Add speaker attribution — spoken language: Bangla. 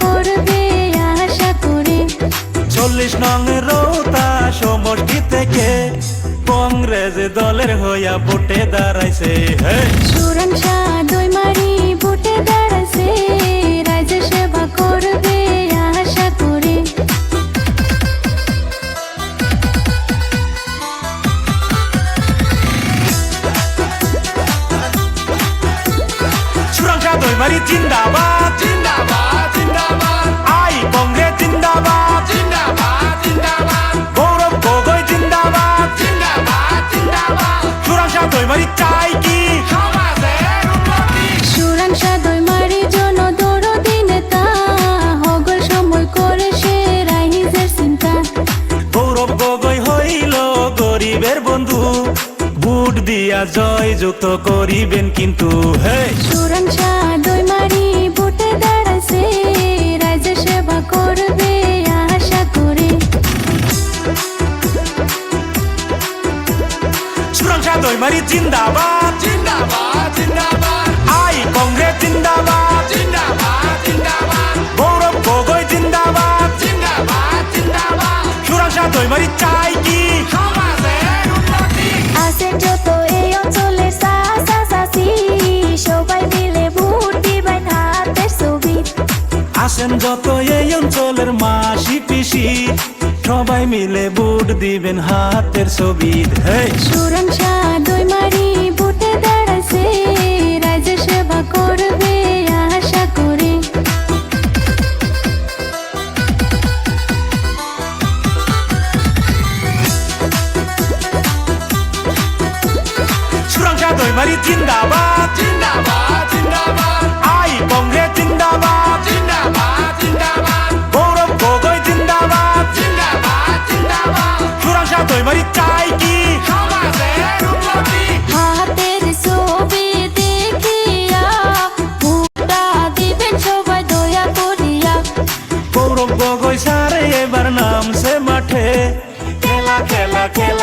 Speaker 1: করবে চল্লিশ নং রৌতা সমষ্টি থেকে কংগ্রেস দলের হইয়া বুটে দাঁড়াইছে
Speaker 2: সুরন শাহ মারি বুটে
Speaker 1: দাঁড়াইছে দৈমারি জিন্দাবাদ।
Speaker 3: জিন্দাবাদ জিন্দাবাদ।
Speaker 1: আই কংগ্রেস জিন্দাবাদ।
Speaker 3: জিন্দাবাদ জিন্দাবাদ।
Speaker 1: গৌরব গগৈ জিন্দাবাদ।
Speaker 3: জিন্দাবাদ জিন্দাবাদ।
Speaker 1: সুরংসা দৈমারি চাই কি?
Speaker 3: সমাজের উন্নতি।
Speaker 2: সুরন শাহ দই মারি জন দরদি নেতা। হগল সময় করে সে রাইজের চিন্তা।
Speaker 1: গৌরব গগৈ হইল গরিবের বন্ধু। বুট দিয়া জয় যুক্ত করিবেন কিন্তু হে
Speaker 2: সুরন বুটে দাঁড়াছে রাজ্য সেবা করবে আশা করে।
Speaker 1: সুরংসা দৈমারি জিন্দাবাদ।
Speaker 3: জিন্দাবাদ জিন্দাবাদ।
Speaker 1: আই কংগ্রেস জিন্দাবাদ।
Speaker 3: জিন্দাবাদ জিন্দাবাদ।
Speaker 1: গৌরব গগৈ জিন্দাবাদ।
Speaker 3: জিন্দাবাদ জিন্দাবাদ।
Speaker 1: সুরংসা দৈমারি চাই কি? আসেন যত এই অঞ্চলের মাসি পিসি। সবাই মিলে বুট দিবেন হাতের ছবি হে
Speaker 2: সুরন শাহ দই মারি বুটে দাঁড়াছে রাজ্য সেবা করবে আশা করে।
Speaker 1: জিন্দাবাদ
Speaker 3: জিন্দাবাদ।
Speaker 1: इशारे बरनाम से मठे। खेला खेला खेला।